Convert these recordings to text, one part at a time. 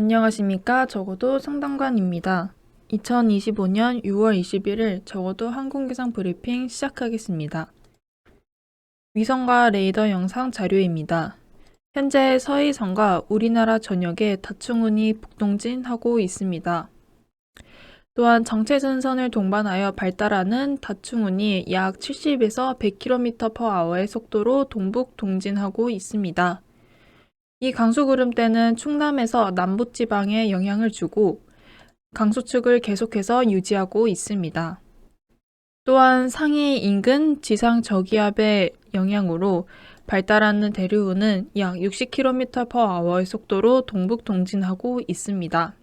안녕하십니까. 적어도 상담관입니다. 2025년 6월 21일 적어도 항공기상 브리핑 시작하겠습니다. 위성과 레이더 영상 자료입니다. 현재 서해성과 우리나라 전역에 다충운이 북동진하고 있습니다. 또한 정체전선을 동반하여 발달하는 다충운이 약 70에서 100km/h의 속도로 동북 동진하고 있습니다. 이 강수구름대는 충남에서 남부지방에 영향을 주고 강수축을 계속해서 유지하고 있습니다. 또한 상해 인근 지상 저기압의 영향으로 발달하는 대류우는 약 60km/h의 속도로 동북 동진하고 있습니다.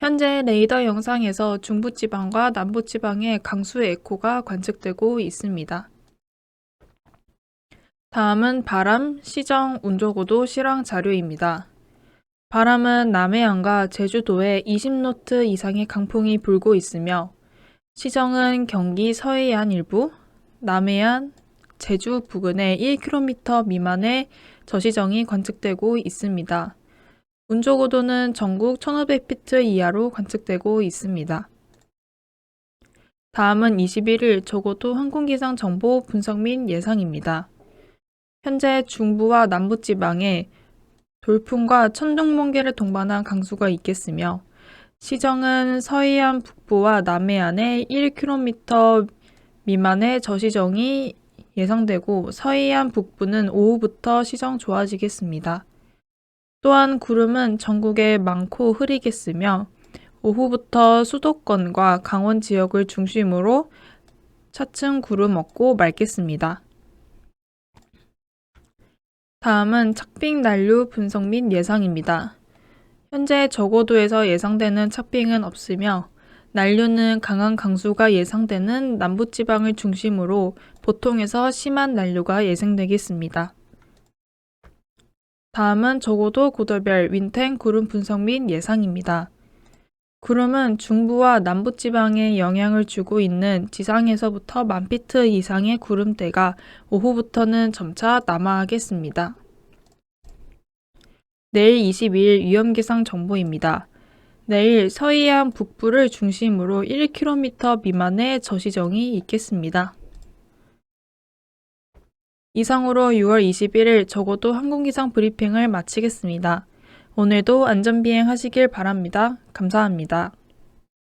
현재 레이더 영상에서 중부지방과 남부지방의 강수 에코가 관측되고 있습니다. 다음은 바람, 시정, 운조고도 실황 자료입니다. 바람은 남해안과 제주도에 20노트 이상의 강풍이 불고 있으며 시정은 경기 서해안 일부, 남해안, 제주 부근에 1km 미만의 저시정이 관측되고 있습니다. 운조고도는 전국 1500피트 이하로 관측되고 있습니다. 다음은 21일 저고도 항공기상 정보 분석 및 예상입니다. 현재 중부와 남부 지방에 돌풍과 천둥번개를 동반한 강수가 있겠으며 시정은 서해안 북부와 남해안에 1km 미만의 저시정이 예상되고 서해안 북부는 오후부터 시정 좋아지겠습니다. 또한 구름은 전국에 많고 흐리겠으며 오후부터 수도권과 강원 지역을 중심으로 차츰 구름 없고 맑겠습니다. 다음은 착빙 난류 분석 및 예상입니다. 현재 저고도에서 예상되는 착빙은 없으며 난류는 강한 강수가 예상되는 남부지방을 중심으로 보통에서 심한 난류가 예상되겠습니다. 다음은 저고도 고도별 윈텐 구름 분석 및 예상입니다. 구름은 중부와 남부지방에 영향을 주고 있는 지상에서부터 만 피트 이상의 구름대가 오후부터는 점차 남하하겠습니다. 내일 22일 위험기상 정보입니다. 내일 서해안 북부를 중심으로 1km 미만의 저시정이 있겠습니다. 이상으로 6월 21일 적어도 항공기상 브리핑을 마치겠습니다. 오늘도 안전비행 하시길 바랍니다. 감사합니다.